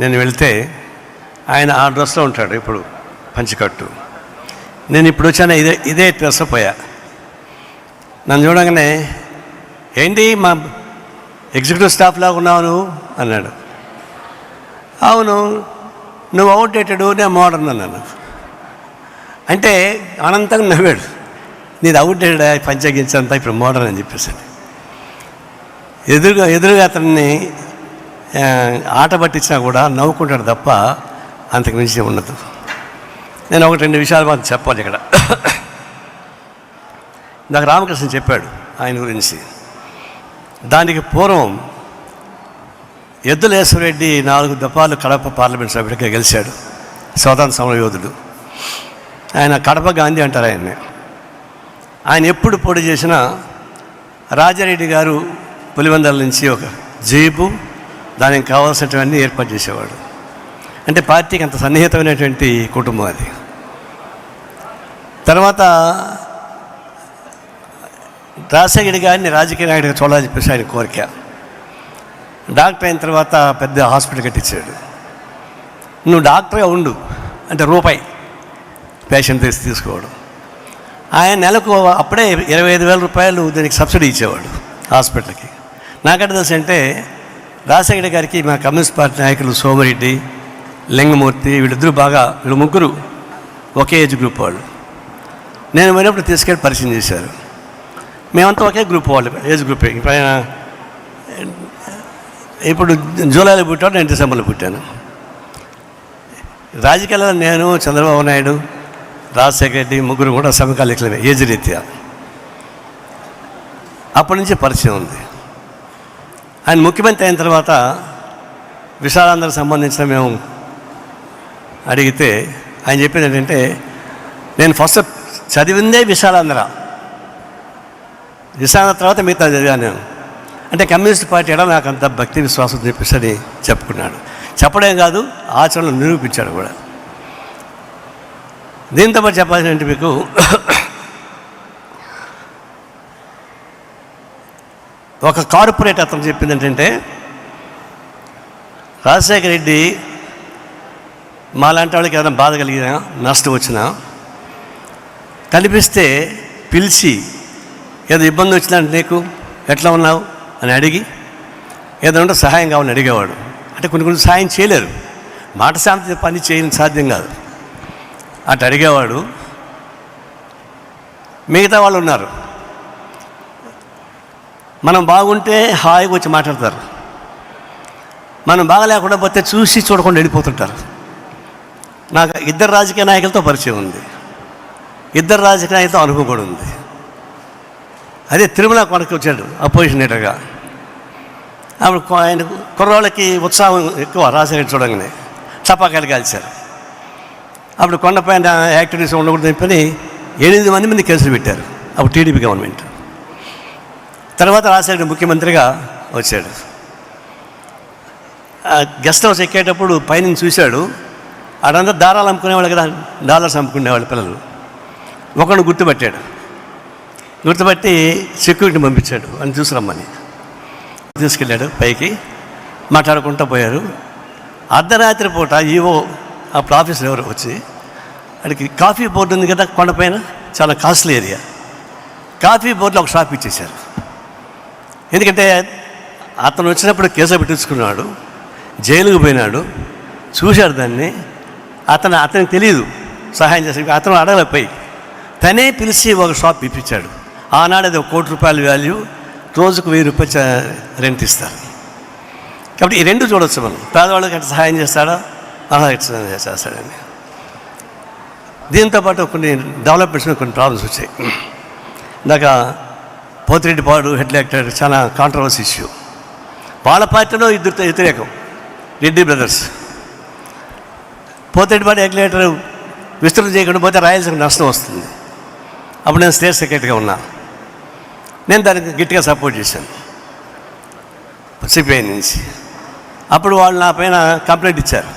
నేను వెళ్తే ఆయన ఆ డ్రెస్లో ఉంటాడు ఇప్పుడు పంచికట్టు. నేను ఇప్పుడు వచ్చాను ఇదే ఇదే డ్రెస్ పోయా. నన్ను చూడగానే ఏంటి మా ఎగ్జిక్యూటివ్ స్టాఫ్ లాగా ఉన్నావు నువ్వు? అన్నాడు. అవును నువ్వు అవుట్డేటెడ్ నేను మోడర్న్ అన్నాను. అంటే అనంతంగా నవ్వాడు. నీది అవుట్డేటెడ్? పంచగించంతా ఇప్పుడు మోడర్న్ అని చెప్పేసి ఎదురుగా ఎదురుగా అతన్ని ఆట పట్టించినా కూడా నవ్వుకుంటాడు తప్ప అంతకు మించి ఉండదు. నేను ఒకటి రెండు విషయాలు మాత్రం చెప్పాలి ఇక్కడ. నాకు రామకృష్ణ చెప్పాడు ఆయన గురించి. దానికి పూర్వం ఎద్దులేశ్వరెడ్డి నాలుగు దఫాలు కడప పార్లమెంట్ సభ్యుడిగా గెలిచాడు. స్వతంత్ర సమర యోధుడు. ఆయన కడప గాంధీ అంటారు ఆయన్ని. ఆయన ఎప్పుడు పోటీ చేసినా రాజారెడ్డి గారు పులివెందల నుంచి ఒక జీపు దానికి కావాల్సినవన్నీ ఏర్పాటు చేసేవాడు. అంటే పార్టీకి అంత సన్నిహితమైనటువంటి కుటుంబం అది. తర్వాత రాజశేఖరి గారిని రాజకీయ నాయకుడిగా చూడాలని చెప్పేసి ఆయన కోరిక. డాక్టర్ అయిన తర్వాత పెద్ద హాస్పిటల్ కట్టించాడు. నువ్వు డాక్టర్గా ఉండు అంటే రూపాయి పేషెంట్ తీసి తీసుకోవడం. ఆయన నెలకు అప్పుడే ఇరవై ఐదు వేల రూపాయలు దీనికి సబ్సిడీ ఇచ్చేవాడు హాస్పిటల్కి. నాకంటే తెలుసు అంటే రాజశేఖర గారికి మా కమ్యూనిస్ట్ పార్టీ నాయకులు సోమరెడ్డి లింగమూర్తి వీళ్ళిద్దరూ బాగా వీళ్ళు ముగ్గురు ఒకే ఏజ్ గ్రూప్ వాళ్ళు. నేను పోయినప్పుడు తీసుకెళ్ళి పరిచయం చేశారు. మేమంతా ఒకే గ్రూప్ వాళ్ళు ఏజ్ గ్రూప్. పైన ఇప్పుడు జూలైలో పుట్టాడు నేను డిసెంబర్లో పుట్టాను. రాజకీయాల్లో నేను చంద్రబాబు నాయుడు రాజశేఖర రెడ్డి ముగ్గురు కూడా సమకాలీకులమే ఏజ్ రీత్యా. అప్పటి నుంచి పరిచయం ఉంది. ఆయన ముఖ్యమంత్రి అయిన తర్వాత విశాలాంధ్రకు సంబంధించిన మేము అడిగితే ఆయన చెప్పింది ఏంటంటే నేను ఫస్ట్ చదివిందే విశాలాంధ్ర. విశాలాంధ్ర తర్వాత మిగతా చదివాను నేను. అంటే కమ్యూనిస్ట్ పార్టీ ఎడ నాకు అంత భక్తి విశ్వాసం చెప్పేసి చెప్పుకున్నాడు. చెప్పడం కాదు ఆచరణలు నిరూపించాడు కూడా. దీంతో పాటు చెప్పాల్సిన మీకు ఒక కార్పొరేట్ అతను చెప్పింది ఏంటంటే రాజశేఖర రెడ్డి మాలాంటి వాళ్ళకి ఏదైనా బాధ కలిగినా నష్టం వచ్చినా కనిపిస్తే పిలిచి ఏదో ఇబ్బంది వచ్చిందంటే నీకు ఎట్లా ఉన్నావు అని అడిగి ఏదైనా ఉంటే సహాయం కావాలని అడిగేవాడు. అంటే కొన్ని కొన్ని సహాయం చేయలేరు. మాట శాంతి పని చేయని సాధ్యం కాదు. అటు అడిగేవాడు మిగతా వాళ్ళు ఉన్నారు. మనం బాగుంటే హాయిగా వచ్చి మాట్లాడతారు. మనం బాగలేకుండా పోతే చూసి చూడకుండా వెళ్ళిపోతుంటారు. నాకు ఇద్దరు రాజకీయ నాయకులతో పరిచయం ఉంది. ఇద్దరు రాజకీయ నాయకులతో అనుభవం కూడా ఉంది. అదే తిరుమల కొనకి వచ్చాడు అపోజిషన్ లీడర్గా అప్పుడు ఆయన కుర్రోళ్ళకి ఉత్సాహం ఎక్కువ రాజశేఖర్ చూడంగానే చపాకాయలు కాల్చారు. అప్పుడు కొండపైన యాక్టివిటీస్ ఉండకూడదు చెప్పని ఎనిమిది మంది మంది కేసులు పెట్టారు. అప్పుడు టీడీపీ గవర్నమెంట్. తర్వాత రాజశేఖర్ ముఖ్యమంత్రిగా వచ్చాడు. గెస్ట్ హౌస్ ఎక్కేటప్పుడు పైనుంచి చూశాడు ఆడంతా దారాలు అమ్ముకునేవాళ్ళు కదా డాలర్స్ అమ్ముకునేవాళ్ళు పిల్లలు. ఒకడు గుర్తుపట్టాడు. గుర్తుపట్టి సెక్యూరిటీ పంపించాడు అని చూసిరమ్మని తీసుకెళ్ళాడు పైకి మాట్లాడుకుంటూ పోయారు. అర్ధరాత్రి పూట ఈవో అప్పుడు ఆఫీసులో ఎవరు వచ్చి అక్కడికి కాఫీ బోర్డు ఉంది కదా కొండపైన చాలా కాస్ట్లీ ఏరియా. కాఫీ బోర్డులో ఒక షాప్ ఇచ్చేశారు. ఎందుకంటే అతను వచ్చినప్పుడు కేసు పెట్టించుకున్నాడు జైలుకు పోయినాడు. చూశాడు దాన్ని. అతను అతనికి తెలియదు సహాయం చేసే అతను అడగలేపోయి తనే పిలిచి ఒక షాప్ ఇప్పించాడు. ఆనాడు అది ఒక కోటి రూపాయల వాల్యూ రోజుకు వెయ్యి రూపాయలు రెంట్ ఇస్తారు. కాబట్టి ఈ రెండు చూడొచ్చు మనం. పేదవాళ్ళకి అట్లా సహాయం చేస్తాడా? అలా చేస్తాడని దీంతో పాటు కొన్ని డెవలప్మెంట్స్ కొన్ని ప్రాబ్లమ్స్ వచ్చాయి. ఇందాక పోతిరెడ్డి పాడు హెడ్ యాక్టర్ చాలా కాంట్రవర్సీ ఇష్యూ వాళ్ళ పార్టీలో ఇద్దరితో వ్యతిరేకం. Reddy brothers. Pothireddypadu head actor విస్తృతం చేయకుండా పోతే రాయలసీమ నష్టం వస్తుంది. అప్పుడు నేను స్టేట్ సెక్రటరీగా ఉన్నా. నేను దానికి గట్టిగా సపోర్ట్ చేశాను. సిపిఐ నుంచి. అప్పుడు వాళ్ళు నా పైన కంప్లైంట్ ఇచ్చారు.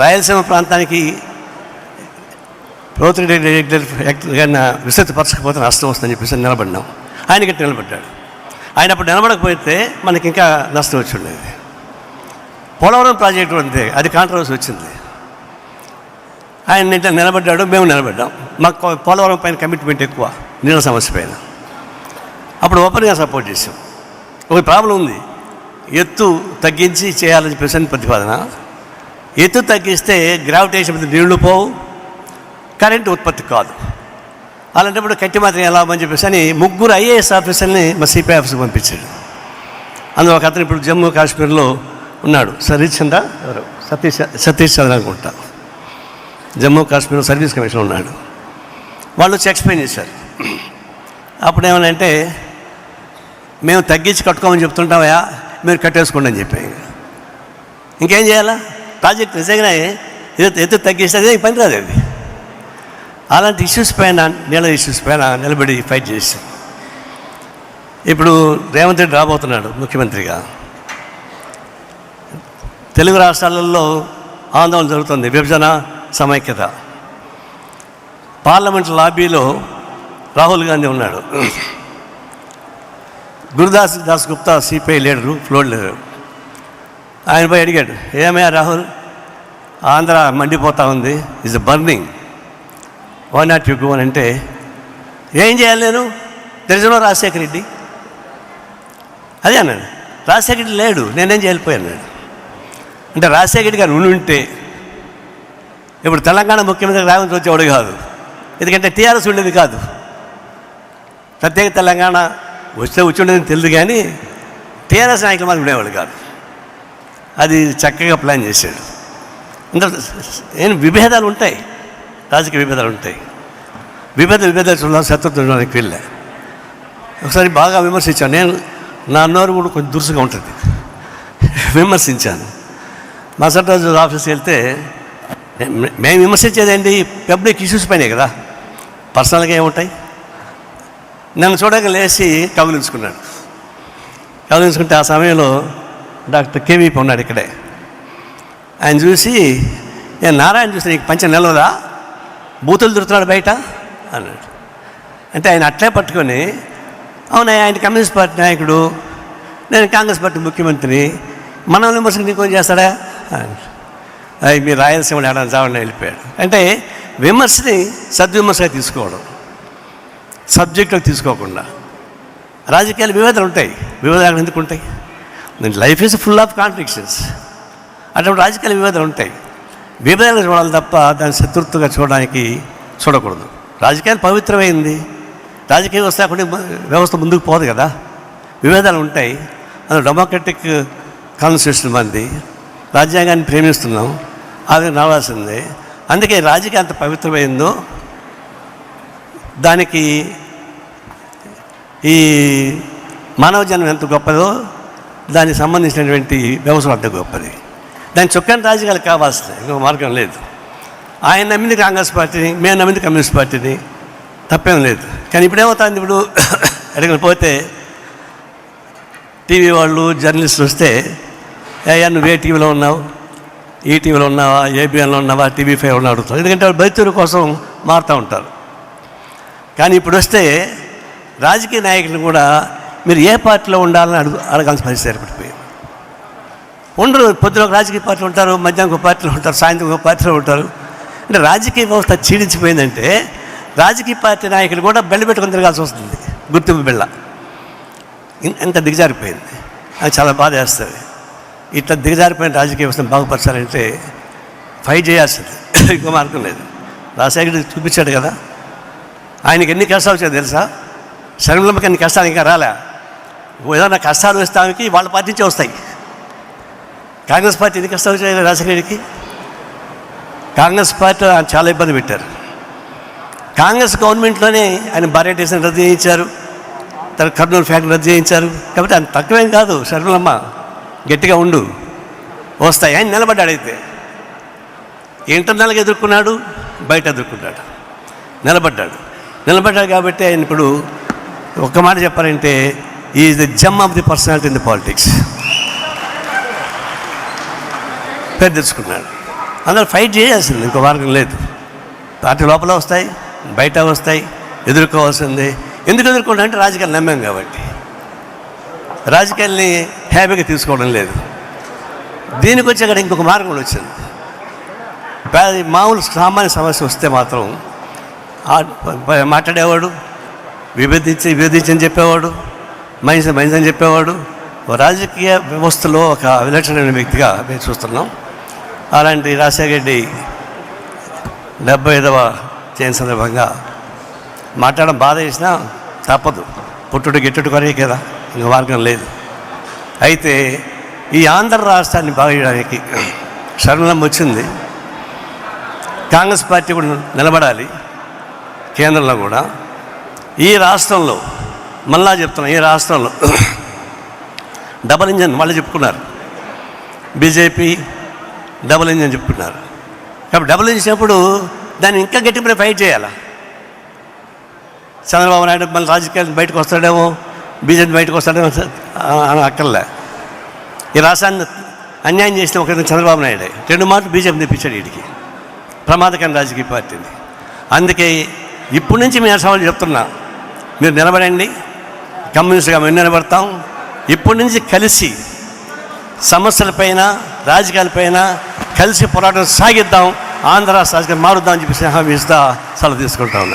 రాయలసీమ ప్రాంతానికి పోతిరెడ్డి రెడ్డి విస్తృతపరచకపోతే నష్టం వస్తుందని చెప్పేసి నిలబడినాం. ఆయన గట్టి నిలబడ్డాడు. ఆయన అప్పుడు నిలబడకపోతే మనకి ఇంకా నష్టం వచ్చి ఉండేది. పోలవరం ప్రాజెక్టు ఉంది అది కాంట్రవర్సీ వచ్చింది. ఆయన నిన్న నిలబడ్డాడు మేము నిలబడ్డాం. మాకు పోలవరం పైన కమిట్మెంట్ ఎక్కువ నీళ్ళ సమస్య పైన. అప్పుడు ఓపెన్గా సపోర్ట్ చేసాం ఒక ప్రాబ్లం ఉంది. ఎత్తు తగ్గించి చేయాలని చెప్పేసి ప్రతిపాదన. ఎత్తు తగ్గిస్తే గ్రావిటేషన్ మీద నీళ్ళు పోవు కరెంటు ఉత్పత్తి కాదు. అలాంటప్పుడు కట్టి మాత్రం ఎలా అని చెప్పేసి అని ముగ్గురు ఐఏఎస్ ఆఫీసర్ని మా సిపిఐ ఆఫీస్కి పంపించాడు అందులో ఒక అతను ఇప్పుడు జమ్మూ కాశ్మీర్లో ఉన్నాడు. సతీష్ చంద్ర ఎవరు? సతీష్ సతీష్ చంద్ర అనుకుంటా. జమ్మూ కాశ్మీర్ సర్వీస్ కమిషన్ ఉన్నాడు. వాళ్ళు వచ్చి ఎక్స్ప్లెయిన్ చేశారు. అప్పుడు ఏమనంటే మేము తగ్గించి కట్టుకోమని చెప్తుంటామయ్యా మీరు కట్టేసుకోండి అని చెప్పి ఇంకేం చేయాలా? ప్రాజెక్ట్ నిజంగానే ఎత్తు ఎత్తు తగ్గిస్తే పని రాదు అది అలాంటి ఇష్యూస్ పైన నీళ్ళ ఇష్యూస్ పైన నిలబడి ఫైట్ చేసి. ఇప్పుడు రేవంత్ రెడ్డి రాబోతున్నాడు ముఖ్యమంత్రిగా. తెలుగు రాష్ట్రాలలో ఆందోళన జరుగుతుంది విభజన సమైక్యత. పార్లమెంట్ లాబీలో రాహుల్ గాంధీ ఉన్నాడు. Gurudas Das Gupta CPI leader floor leader. ఆయన అడిగాడు ఏమయ్యా రాహుల్ ఆంధ్ర మండిపోతా ఉంది is burning why not you go అని అంటే ఏం చేయాలి నేను? తెలిసిన రాజశేఖర రెడ్డి. అదే అన్నాడు. రాజశేఖర రెడ్డి లేడు. నేనేం చేయలేకపోయాను నేను అంటే రాజశేఖర రెడ్డి గారు ఉండి ఉంటే ఇప్పుడు తెలంగాణ ముఖ్యమంత్రి రేవంత్ వచ్చేవాడు కాదు. ఎందుకంటే టీఆర్ఎస్ ఉండేది కాదు. ప్రత్యేక తెలంగాణ వస్తే వచ్చి ఉండేది తెలియదు కానీ టీఆర్ఎస్ నాయకులు మాత్రం ఉండేవాడు కాదు. అది చక్కగా ప్లాన్ చేశాడు. ఇంకా ఏం విభేదాలు ఉంటాయి? రాజకీయ విభేదాలు ఉంటాయి. విభేద విభేదాలు చూడాలి శత్రుత్వం చూడడానికి ఒకసారి బాగా విమర్శించాను. నేను నా నోరు కూడా కొంచెం దురుసుగా ఉంటుంది. విమర్శించాను. మరుసటి రోజు ఆఫీస్కి వెళ్తే మేము విమర్శించేదేంటి పబ్లిక్ ఇష్యూస్ పైనే కదా. పర్సనల్గా ఏముంటాయి? నన్ను చూడక లేచి కబులించుకున్నాడు. కబులించుకుంటే ఆ సమయంలో డాక్టర్ కేవీపీ ఉన్నాడు ఇక్కడే. ఆయన చూసి నేను నారాయణ చూసి నీకు పంచ నిలవదా? బూతులు దొరుకుతున్నాడు బయట? అన్నాడు. అంటే ఆయన అట్లే పట్టుకొని అవునా ఆయన కమ్యూనిస్ట్ పార్టీ నాయకుడు నేను కాంగ్రెస్ పార్టీ ముఖ్యమంత్రిని మనల్ని విమర్శకు నీకు చేస్తాడా? అది మీరు రాయలసీమ ఏడాది చావని వెళ్ళిపోయాడు. అంటే విమర్శని సద్విమర్శగా తీసుకోవడం సబ్జెక్టులకు తీసుకోకుండా. రాజకీయాలు విభేదాలు ఉంటాయి. వివేదాలు ఎందుకు ఉంటాయి? Life is full of contradictions అటువంటి రాజకీయాల వివేదాలు ఉంటాయి. విభేదాలు చూడాలి తప్ప దాన్ని శత్రుత్వంగా చూడడానికి చూడకూడదు. రాజకీయాలు పవిత్రమైంది. రాజకీయ వ్యవస్థ లేకుండా వ్యవస్థ ముందుకు పోదు కదా. విభేదాలు ఉంటాయి. అది డెమోక్రటిక్ కాన్స్టిట్యూషన్ మంది. రాజ్యాంగాన్ని ప్రేమిస్తున్నాం. అది నడవాల్సిందే. అందుకే రాజకీయం అంత పవిత్రమైందో దానికి ఈ మానవ జన్మ ఎంత గొప్పదో దానికి సంబంధించినటువంటి వ్యవస్థ అంత గొప్పది. దాని చొక్కని రాజకీయాలు కావాల్సింది. ఇంకో మార్గం లేదు. ఆయన నమ్మింది కాంగ్రెస్ పార్టీని మేము నమ్మింది కమ్యూనిస్ట్ పార్టీని తప్పేం లేదు. కానీ ఇప్పుడు ఏమవుతుంది ఇప్పుడు? ఎక్కడికి పోతే టీవీ వాళ్ళు జర్నలిస్టులు వస్తే అయ్యా నువ్వు ఏ టీవీలో ఉన్నావు? ఈ టీవీలో ఉన్నావా? ఏబిఎన్లో ఉన్నావా? టీవీ ఫైవ్ ఉన్నా అడుగుతారు. ఎందుకంటే వాళ్ళు బయటూరు కోసం మారుతూ ఉంటారు. కానీ ఇప్పుడు వస్తే రాజకీయ నాయకులు కూడా మీరు ఏ పార్టీలో ఉండాలని అడుగు అడగాల్సిన పరిస్థితి ఏర్పడిపోయింది. ఉండరు. పొద్దున ఒక రాజకీయ పార్టీలు ఉంటారు మధ్యాహ్నం ఒక పార్టీలో ఉంటారు సాయంత్రం ఒక పార్టీలో ఉంటారు. అంటే రాజకీయ వ్యవస్థ క్షీణించిపోయిందంటే రాజకీయ పార్టీ నాయకులు కూడా బెల్ల పెట్టుకుని తిరగాల్సి వస్తుంది. గుర్తింపు బిళ్ళ ఎంత దిగజారిపోయింది. అది చాలా బాధ వేస్తుంది. ఇట్లా దిగజారిపోయిన రాజకీయ వ్యవస్థను బాగుపరచాలంటే ఫైట్ చేయాల్సింది. ఇంకో మార్గం లేదు. రాజశేఖర్ చూపించాడు కదా. ఆయనకి ఎన్ని కష్టాలు వచ్చాయో తెలుసా? శర్మలమ్మకి ఎన్ని కష్టాలు ఇంకా రాలే. ఏదైనా కష్టాలు వస్తానికి వాళ్ళ పార్టీ నుంచే వస్తాయి. కాంగ్రెస్ పార్టీ ఎన్ని కష్టాలు వచ్చాయి రాజశేఖరికి కాంగ్రెస్ పార్టీ ఆయన చాలా ఇబ్బంది పెట్టారు. కాంగ్రెస్ గవర్నమెంట్లోనే ఆయన భార్య స్టేషన్ రద్దు చేయించారు. తర్వాత కర్నూలు ఫ్యాక్టరీ రద్దు చేయించారు. కాబట్టి ఆయన తక్కువేం కాదు. శర్మలమ్మ గట్టిగా ఉండు. వస్తాయి. ఆయన నిలబడ్డాడు అయితే. ఇంటర్నల్గా ఎదుర్కొన్నాడు బయట ఎదుర్కొన్నాడు. నిలబడ్డాడు. నిలబడ్డాడు కాబట్టి ఆయన ఇప్పుడు ఒక్క మాట చెప్పాలంటే is the gem of the personality in the politics పేరు తెచ్చుకున్నాడు అందరూ ఫైట్ చేయాల్సింది ఇంకో మార్గం లేదు. పార్టీ లోపల వస్తాయి బయట వస్తాయి ఎదుర్కోవాల్సింది. ఎందుకు ఎదుర్కోవడం అంటే రాజకీయాలు నమ్మాం కాబట్టి. రాజకీయాల్ని హ్యాపీగా తీసుకోవడం లేదు. దీనికి వచ్చి అక్కడ ఇంకొక మార్గం వచ్చింది. మామూలు సామాన్య సమస్య వస్తే మాత్రం మాట్లాడేవాడు విభేదించి విభేదించని చెప్పేవాడు మనిషి మనిషి అని చెప్పేవాడు రాజకీయ వ్యవస్థలో ఒక విలక్షణమైన వ్యక్తిగా మేము చూస్తున్నాం. అలాంటి రాజశేఖర రెడ్డి డెబ్బై ఐదవ జయంతి సందర్భంగా మాట్లాడడం బాధ చేసినా తప్పదు. పుట్టుడు గిట్టుడు కొరే కదా ఇంక మార్గం లేదు. అయితే ఈ ఆంధ్ర రాష్ట్రాన్ని బాగు చేయడానికి శరణం వచ్చింది. కాంగ్రెస్ పార్టీ కూడా నిలబడాలి కేంద్రంలో కూడా. ఈ రాష్ట్రంలో మళ్ళా చెప్తున్నా ఈ రాష్ట్రంలో డబల్ ఇంజన్ మళ్ళీ చెప్పుకున్నారు. బీజేపీ డబుల్ ఇంజన్ చెప్పుకున్నారు కాబట్టి డబుల్ ఇంజన్ చేసినప్పుడు దాన్ని ఇంకా గట్టిపడి ఫైట్ చేయాలా? చంద్రబాబు నాయుడు మళ్ళీ రాజకీయాలు బయటకు వస్తాడేమో బీజేపీ బయటకు వస్తాడేమో అని అక్కర్లే. ఈ రాష్ట్రాన్ని అన్యాయం చేసిన ఒక చంద్రబాబు నాయుడే. రెండు మాటలు బీజేపీ తెప్పించాడు వీడికి ప్రమాదకరం రాజకీయ పార్టీని అందుకే ఇప్పటి నుంచి మేము సవాళ్ళు చెప్తున్నా మీరు నిలబడండి కమ్యూనిస్ట్గా మేము నిలబడతాం. ఇప్పటి నుంచి కలిసి సమస్యలపైన రాజకీయాలపైన కలిసి పోరాటం సాగిద్దాం. ఆంధ్ర రాష్ట్ర మారుద్దాం అని చెప్పి హామీ ఇస్తా సలహా తీసుకుంటా ఉన్నా.